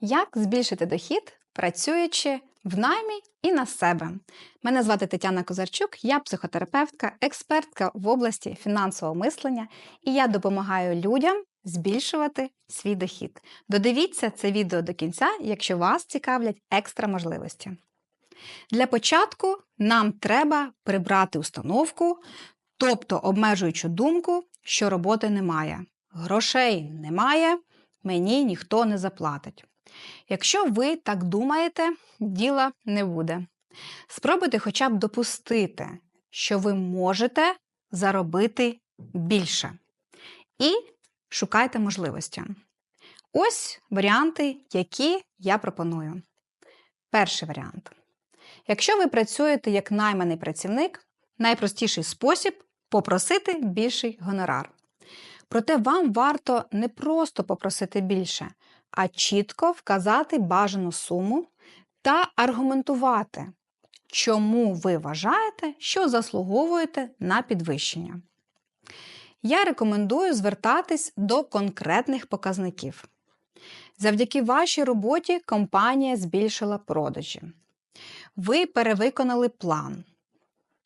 Як збільшити дохід, працюючи в наймі і на себе? Мене звати Тетяна Козарчук, я психотерапевтка, експертка в області фінансового мислення, і я допомагаю людям збільшувати свій дохід. Додивіться це відео до кінця, якщо вас цікавлять екстра можливості. Для початку нам треба прибрати установку, тобто обмежуючу думку, що роботи немає. Грошей немає, мені ніхто не заплатить. Якщо ви так думаєте, діла не буде. Спробуйте хоча б допустити, що ви можете заробити більше. І шукайте можливості. Ось варіанти, які я пропоную. Перший варіант. Якщо ви працюєте як найманий працівник, найпростіший спосіб попросити більший гонорар. Проте вам варто не просто попросити більше, а чітко вказати бажану суму та аргументувати, чому ви вважаєте, що заслуговуєте на підвищення. Я рекомендую звертатись до конкретних показників. Завдяки вашій роботі компанія збільшила продажі. Ви перевиконали план.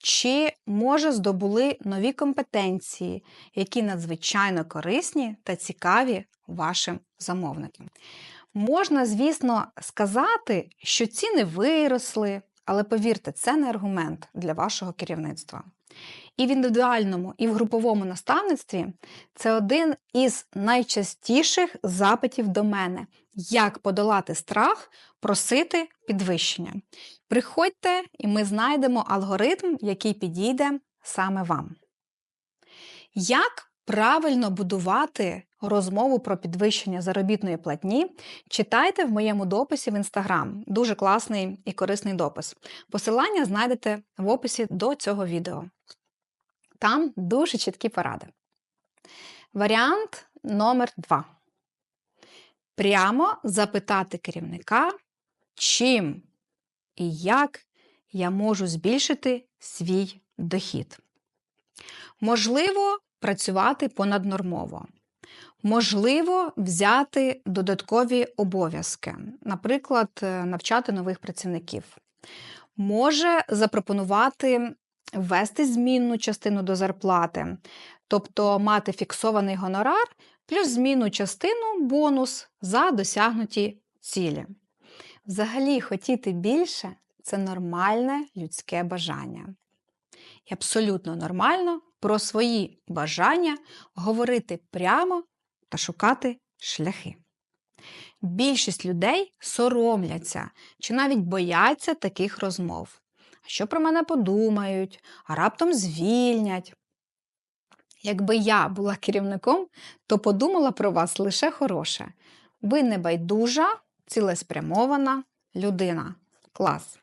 Чи, може, здобули нові компетенції, які надзвичайно корисні та цікаві вашим замовникам. Можна, звісно, сказати, що ціни виросли, але повірте, це не аргумент для вашого керівництва. І в індивідуальному, і в груповому наставництві це один із найчастіших запитів до мене, як подолати страх, просити підвищення. Приходьте, і ми знайдемо алгоритм, який підійде саме вам. Як правильно будувати розмову про підвищення заробітної платні, читайте в моєму дописі в інстаграм. Дуже класний і корисний допис. Посилання знайдете в описі до цього відео. Там дуже чіткі поради. Варіант номер 2. Прямо запитати керівника, чим і як я можу збільшити свій дохід. Можливо, працювати понаднормово. Можливо, взяти додаткові обов'язки, наприклад, е, навчати нових працівників. Може запропонувати ввести змінну частину до зарплати, тобто мати фіксований гонорар плюс змінну частину бонус за досягнуті цілі. Взагалі, хотіти більше це нормальне людське бажання. І абсолютно нормально про свої бажання говорити прямо та шукати шляхи. Більшість людей соромляться чи навіть бояться таких розмов. Що про мене подумають, а раптом звільнять. Якби я була керівником, то подумала про вас лише хороше. Ви не байдужа, цілеспрямована людина. Клас.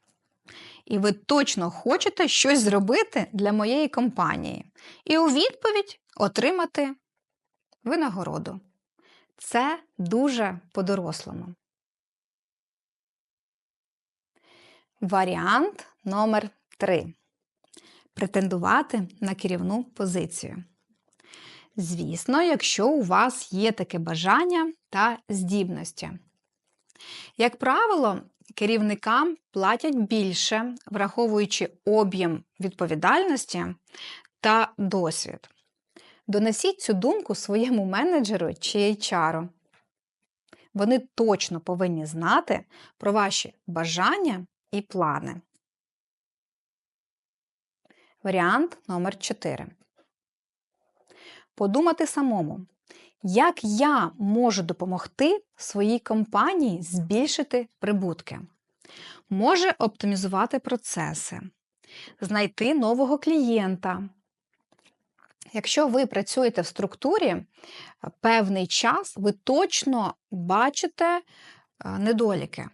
І ви точно хочете щось зробити для моєї компанії. І у відповідь отримати винагороду. Це дуже по-дорослому. Варіант номер 3. Претендувати на керівну позицію. Звісно, якщо у вас є таке бажання та здібності. Як правило, керівникам платять більше, враховуючи об'єм відповідальності та досвід. Донесіть цю думку своєму менеджеру чи HR. Вони точно повинні знати про ваші бажання і плани. Варіант номер 4. Подумати самому, як я можу допомогти своїй компанії збільшити прибутки? Може оптимізувати процеси, знайти нового клієнта. Якщо ви працюєте в структурі е, певний час, ви точно бачите е, недоліки.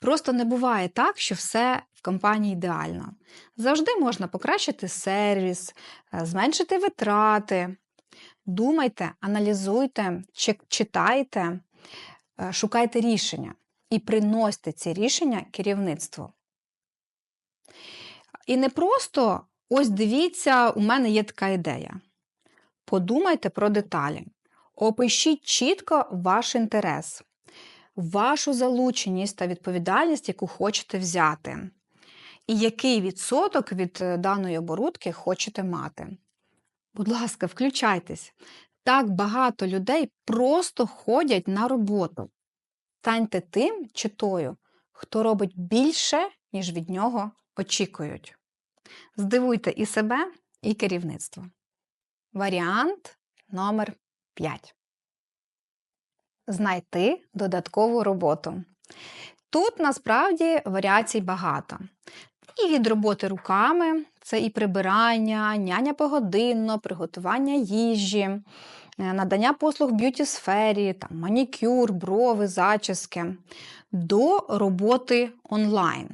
Просто не буває так, що все в компанії ідеально. Завжди можна покращити сервіс, е, зменшити витрати, Думайте, аналізуйте, читайте, е, шукайте рішення і приносьте ці рішення керівництву. І не просто ось дивіться, у мене є така ідея. Подумайте про деталі. Опишіть чітко ваш інтерес. Вашу залученість та відповідальність, яку хочете взяти, і який відсоток від е, даної оборудки хочете мати. Будь ласка, включайтесь. Так багато людей просто ходять на роботу. Станьте тим чи тою, хто робить більше, ніж від нього очікують. Здивуйте і себе, і керівництво. Варіант номер 5. Знайти додаткову роботу. Тут насправді варіацій багато. І від роботи руками це і прибирання, няня погодинно, приготування їжі, е, надання послуг в б'юті сфері, там, манікюр, брови, зачіски, до роботи онлайн.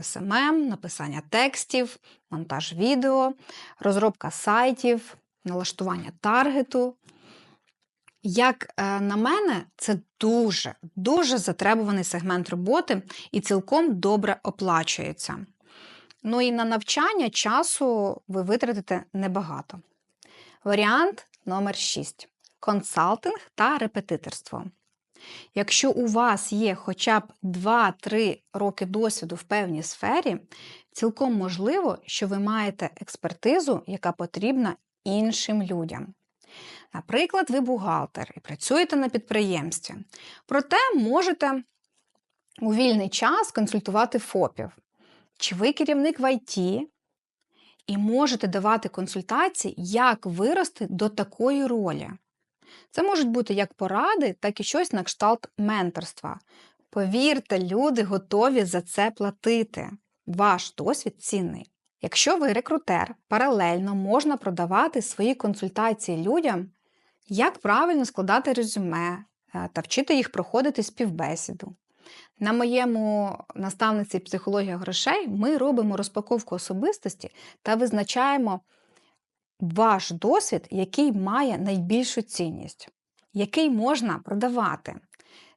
СММ, написання текстів, монтаж відео, розробка сайтів, налаштування таргету. Як е, на мене, це дуже, дуже затребуваний сегмент роботи і цілком добре оплачується. Ну і на навчання часу ви витратите небагато. Варіант номер 6. Консалтинг та репетиторство. Якщо у вас є хоча б 2-3 роки досвіду в певній сфері, цілком можливо, що ви маєте експертизу, яка потрібна іншим людям. Наприклад, ви бухгалтер і працюєте на підприємстві, проте можете у вільний час консультувати ФОПів. Чи ви керівник в ІТ і можете давати консультації, як вирости до такої ролі. Це можуть бути як поради, так і щось на кшталт менторства. Повірте, люди готові за це платити. Ваш досвід цінний. Якщо ви рекрутер, паралельно можна продавати свої консультації людям, як правильно складати резюме е, та вчити їх проходити співбесіду. На моєму наставниці психологія грошей ми робимо розпаковку особистості та визначаємо ваш досвід, який має найбільшу цінність, який можна продавати.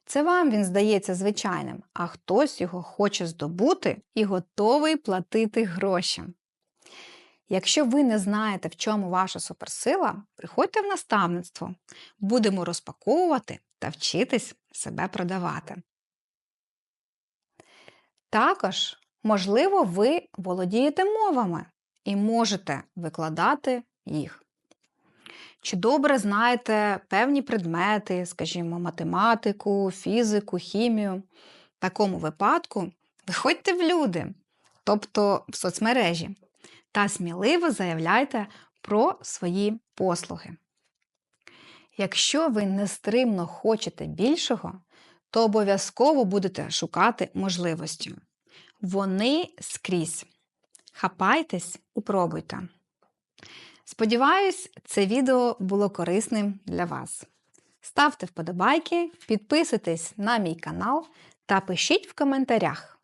Це вам він здається звичайним, а хтось його хоче здобути і готовий платити гроші. Якщо ви не знаєте, в чому ваша суперсила, приходьте в наставництво. Будемо розпаковувати та вчитись себе продавати. Також, можливо, ви володієте мовами і можете викладати їх. Чи добре знаєте певні предмети, скажімо, математику, фізику, хімію? В такому випадку виходьте в люди, тобто в соцмережі, та сміливо заявляйте про свої послуги. Якщо ви нестримно хочете більшого, то обов'язково будете шукати можливості. Вони скрізь. Хапайтесь і пробуйте. Сподіваюсь, це відео було корисним для вас. Ставте вподобайки, підписуйтесь на мій канал та пишіть в коментарях,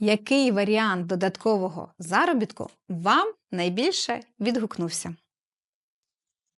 який варіант додаткового заробітку вам найбільше відгукнувся.